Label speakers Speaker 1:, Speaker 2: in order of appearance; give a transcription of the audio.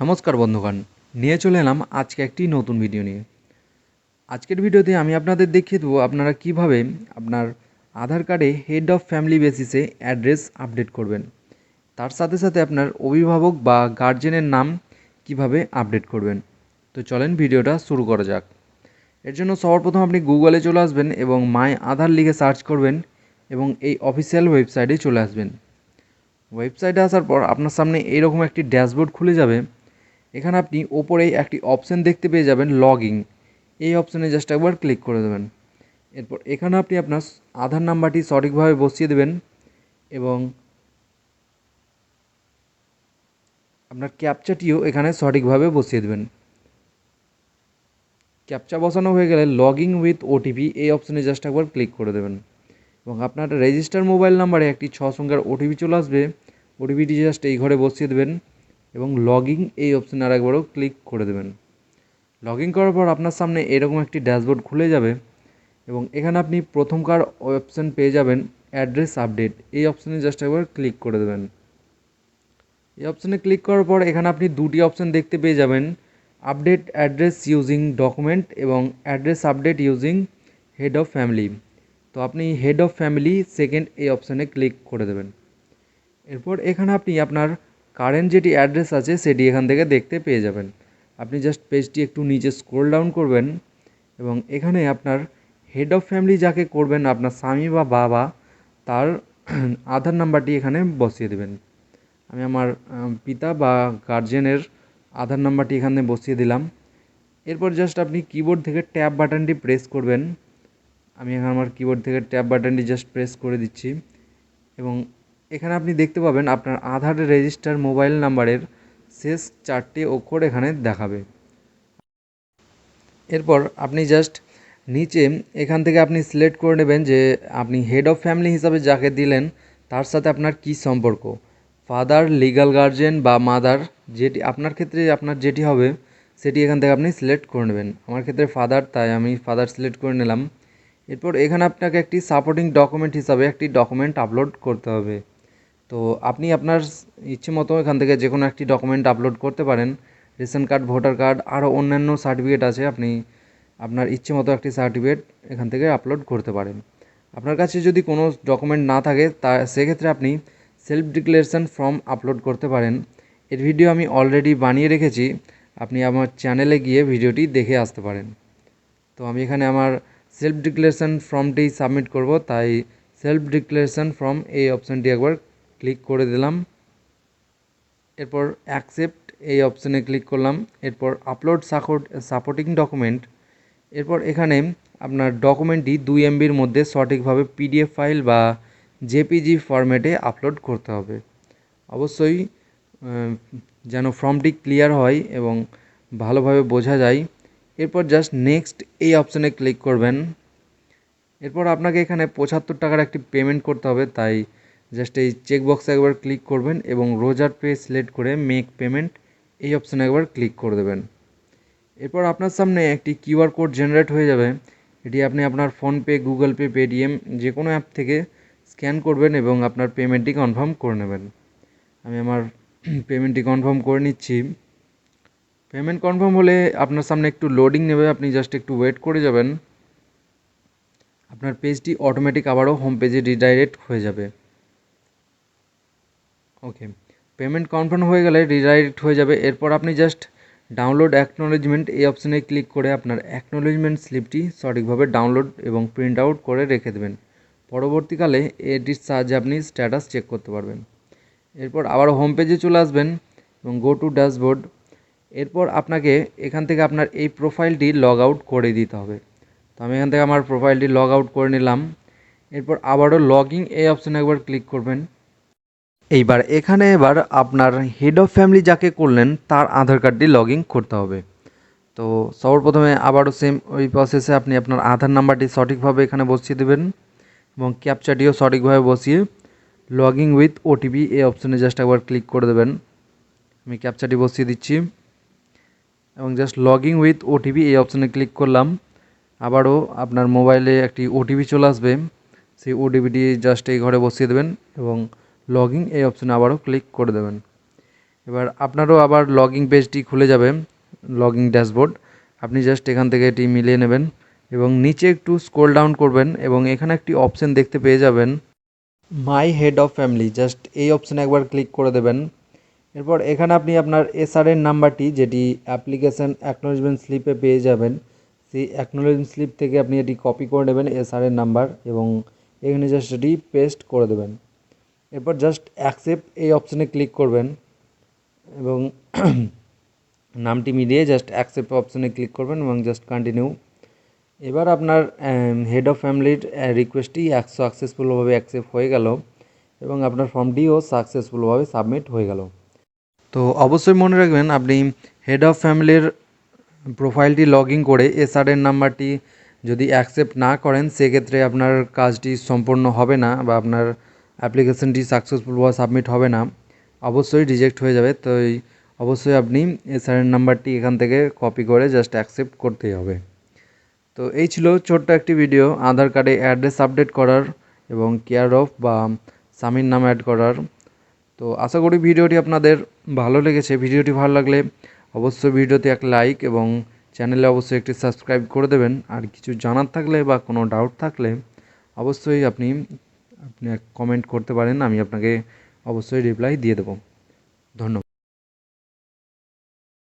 Speaker 1: নমস্কার বন্ধুগণ, নিয়ে চলে এলাম আজকে একটি নতুন ভিডিও নিয়ে। আজকের ভিডিওতে আমি আপনাদের দেখিয়ে দেবো আপনারা কীভাবে আপনার আধার কার্ডে হেড অফ ফ্যামিলি বেসিসে অ্যাড্রেস আপডেট করবেন। তার সাথে সাথে আপনার অভিভাবক বা গার্জেনের নাম কীভাবে আপডেট করবেন। তো চলেন ভিডিওটা শুরু করা যাক। এর জন্য সবার প্রথম আপনি গুগলে চলে আসবেন এবং মাই আধার লিখে সার্চ করবেন এবং এই অফিসিয়াল ওয়েবসাইটে চলে আসবেন। ওয়েবসাইটে আসার পর আপনার সামনে এইরকম একটি ড্যাশবোর্ড খুলে যাবে এখানে আপনি ওপরেই একটি অপশান দেখতে পেয়ে যাবেন লগিং এই অপশানে জাস্ট একবার ক্লিক করে দেবেন। এরপর এখানে আপনি আপনার আধার নাম্বারটি সঠিকভাবে বসিয়ে দেবেন এবং আপনার ক্যাপচাটিও এখানে সঠিকভাবে বসিয়ে দেবেন। ক্যাপচা বসানো হয়ে গেলে লগিং উইথ ওটিপি এই অপশানে জাস্ট একবার ক্লিক করে দেবেন। এবং আপনার রেজিস্টার মোবাইল নাম্বারে একটি ছ সংখ্যার ওটিপি চলে আসবে। ওটিপিটি জাস্ট এই ঘরে বসিয়ে দেবেন। এবং লগিং এই অপশানে আর একবারও ক্লিক করে দেবেন। লগ করার পর আপনার সামনে এরকম একটি ড্যাশবোর্ড খুলে যাবে এবং এখানে আপনি প্রথমকার অপশান পেয়ে যাবেন অ্যাড্রেস আপডেট এই অপশানে জাস্ট একবার ক্লিক করে দেবেন। এই অপশানে ক্লিক করার পর এখানে আপনি দুটি অপশান দেখতে পেয়ে যাবেন। আপডেট অ্যাড্রেস ইউজিং ডকুমেন্ট এবং address update using head of family তো আপনি হেড অফ ফ্যামিলি সেকেন্ড এই অপশানে ক্লিক করে দেবেন। এরপর এখানে আপনি আপনার কারেন্ট যেটি অ্যাড্রেস আছে, সেটি এখান থেকে দেখতে পেয়ে যাবেন। আপনি জাস্ট পেজটি একটু নিচে স্ক্রোল ডাউন করবেন এবং এখানে আপনার হেড অফ ফ্যামিলি যাকে করবেন, আপনার স্বামী বা বাবা, তার আধার নাম্বারটি এখানে বসিয়ে দেবেন। আমি আমার পিতা বা গার্জেনের আধার নাম্বারটি এখানে বসিয়ে দিলাম। এরপর জাস্ট আপনি কিবোর্ড থেকে ট্যাব বাটনটি প্রেস করবেন। আমি এখানে আমার কিবোর্ড থেকে ট্যাব বাটনটি জাস্ট প্রেস করে দিচ্ছি এবং এখানে আপনি দেখতে পাবেন আপনার আধার রেজিস্টার মোবাইল নাম্বারের শেষ চারটি অক্ষর এখানে দেখাবে। এরপর আপনি জাস্ট নিচে এখান থেকে আপনি সিলেক্ট করে নেবেন যে আপনি হেড অফ ফ্যামিলি হিসাবে যাকে দিলেন, তার সাথে আপনার কী সম্পর্ক। ফাদার লিগাল গার্জেন বা মাদার যেটি, আপনার ক্ষেত্রে আপনার যেটি হবে, সেটি এখান থেকে আপনি সিলেক্ট করে নেবেন। আমার ক্ষেত্রে ফাদার তাই আমি ফাদার সিলেক্ট করে নিলাম। এরপর এখানে আপনাকে একটি সাপোর্টিং ডকুমেন্ট হিসাবে একটি ডকুমেন্ট আপলোড করতে হবে। তো আপনি আপনার ইচ্ছে মতো এখান থেকে যে কোনো একটি ডকুমেন্ট আপলোড করতে পারেন। রেশন কার্ড, ভোটার কার্ড আরও অন্যান্য সার্টিফিকেট আছে, আপনি আপনার ইচ্ছে মতো একটি সার্টিফিকেট এখান থেকে আপলোড করতে পারেন। আপনার কাছে যদি কোনো ডকুমেন্ট না থাকে, তা সেক্ষেত্রে আপনি সেলফ ডিক্লারেশন ফর্ম আপলোড করতে পারেন। এর ভিডিও আমি অলরেডি বানিয়ে রেখেছি, আপনি আমার চ্যানেলে গিয়ে ভিডিওটি দেখে আসতে পারেন। তো আমি এখানে আমার সেলফ ডিক্লারেশন ফর্মটি সাবমিট করব, তাই সেলফ ডিক্লারেশন ফর্ম এই অপশানটি একবার ক্লিক করে দিলাম। এরপর অ্যাকসেপ্ট এই অপশানে ক্লিক করলাম। এরপর আপলোড সাপোর্ট সাপোর্টিং ডকুমেন্ট এরপর এখানে আপনার ডকুমেন্টটি দুই এমবির মধ্যে সঠিকভাবে পিডিএফ ফাইল বা জেপিজি ফরম্যাটে আপলোড করতে হবে। অবশ্যই যেন ফর্মটি ক্লিয়ার হয় এবং ভালোভাবে বোঝা যায়। এরপর জাস্ট নেক্সট এই অপশানে ক্লিক করবেন। এরপর আপনাকে এখানে পঁচাত্তর টাকার একটি পেমেন্ট করতে হবে, তাই জাস্ট এই চেকবক্সে একবার ক্লিক করবেন এবং রোজার পে সিলেক্ট করে মেক পেমেন্ট এই অপশানে একবার ক্লিক করে দেবেন। এরপর আপনার সামনে একটি কিউআর কোড জেনারেট হয়ে যাবে। এটি আপনি আপনার ফোনপে গুগল পে পেটিএম যে কোনো অ্যাপ থেকে স্ক্যান করবেন এবং আপনার পেমেন্টটি কনফার্ম করে নেবেন। আমি আমার পেমেন্টটি কনফার্ম করে নিচ্ছি। পেমেন্ট কনফার্ম হলে আপনার সামনে একটু লোডিং নেবে, আপনি জাস্ট একটু ওয়েট করে যাবেন। আপনার পেজটি অটোমেটিক আবারও হোম পেজে রিডাইরেক্ট হয়ে যাবে। ওকে পেমেন্ট কনফার্ম হয়ে গেলে রিডাইরেক্ট হয়ে যাবে। এরপর আপনি জাস্ট ডাউনলোড অ্যাকনোলেজমেন্ট এই অপশানে ক্লিক করে আপনার অ্যাকনোলেজমেন্ট স্লিপটি সঠিকভাবে ডাউনলোড এবং প্রিন্ট আউট করে রেখে দেবেন। পরবর্তীকালে এটির সাহায্যে আপনি স্ট্যাটাস চেক করতে পারবেন। এরপর আবার হোম পেজে চলে আসবেন এবং গো টু ড্যাশবোর্ড এরপর আপনাকে এখান থেকে আপনার এই প্রোফাইলটি লগ আউট করে দিতে হবে। তো আমি এখান থেকে আমার প্রোফাইলটি লগ আউট করে নিলাম। এরপর আবারও লগিং এই অপশানে একবার ক্লিক করবেন। এইবার এখানে এবার আপনার হেড অফ ফ্যামিলি যাকে করলেন, তার আধার কার্ডটি লগ ইন করতে হবে। তো সর্বপ্রথমে আবারও সেম ওই প্রসেসে আপনি আপনার আধার নাম্বারটি সঠিকভাবে এখানে বসিয়ে দেবেন এবং ক্যাপচাটিও সঠিকভাবে বসিয়ে লগ ইন উইথ ওটিপি এই অপশানে জাস্ট একবার ক্লিক করে দেবেন। আমি ক্যাপচাটি বসিয়ে দিচ্ছি এবং just log in with OTP এই অপশানে ক্লিক করলাম। আবারও আপনার মোবাইলে একটি ওটিপি চলে আসবে। সেই ওটিপিটি জাস্ট এই ঘরে বসিয়ে দেবেন এবং লগিং এই অপশানে আবারও ক্লিক করে দেবেন। এবার আপনারও আবার লগিং পেজটি খুলে যাবে লগিং ড্যাশবোর্ড। আপনি জাস্ট এখান থেকে এটি মিলিয়ে নেবেন এবং নিচে একটু স্ক্রোল ডাউন করবেন এবং এখানে একটি অপশন দেখতে পেয়ে যাবেন, my head of family. Just এই অপশানে একবার ক্লিক করে দেবেন। এরপর এখানে আপনি আপনার এসআরএন নাম্বারটি, যেটি অ্যাপ্লিকেশান অ্যাকনোলজমেন্ট স্লিপে পেয়ে যাবেন, সেই অ্যাকনোলজমেন্ট স্লিপ থেকে আপনি এটি কপি করে নেবেন এসআরএন নাম্বার এবং এখানে জাস্ট এটি পেস্ট করে দেবেন। এরপর জাস্ট অ্যাকসেপ্ট এই অপশানে ক্লিক করবেন এবং নামটি মিলিয়ে জাস্ট অ্যাকসেপ্ট অপশানে ক্লিক করবেন এবং জাস্ট কন্টিনিউ এবার আপনার হেড অফ ফ্যামিলির রিকোয়েস্টটি সাকসেসফুলভাবে অ্যাকসেপ্ট হয়ে গেল এবং আপনার ফর্মটিও সাকসেসফুলভাবে সাবমিট হয়ে গেল। তো অবশ্যই মনে রাখবেন, আপনি হেড অফ ফ্যামিলির প্রোফাইলটি লগ ইন করে এসআরএন নাম্বারটি যদি অ্যাকসেপ্ট না করেন, সেক্ষেত্রে আপনার কাজটি সম্পূর্ণ হবে না বা আপনার অ্যাপ্লিকেশনটি সাকসেসফুলভাবে সাবমিট হবে না। অবশ্যই রিজেক্ট হয়ে যাবে। তো অবশ্যই আপনি এসআরএন নাম্বারটি এখান থেকে কপি করে জাস্ট অ্যাকসেপ্ট করতেই হবে। তো এই ছিল ছোট্ট একটি ভিডিও আধার কার্ডে অ্যাড্রেস আপডেট করার এবং কেয়ার অফ বা স্বামীর নাম অ্যাড করার। তো আশা করি ভিডিওটি আপনাদের ভালো লেগেছে। ভিডিওটি ভালো লাগলে অবশ্যই ভিডিওতে এক লাইক এবং চ্যানেলে অবশ্যই একটি সাবস্ক্রাইব করে দেবেন। আর কিছু জানার থাকলে বা কোনো ডাউট থাকলে অবশ্যই আপনি আপনি কমেন্ট করতে পারেন আমি আপনাকে অবশ্যই রিপ্লাই দিয়ে দেবো। ধন্যবাদ।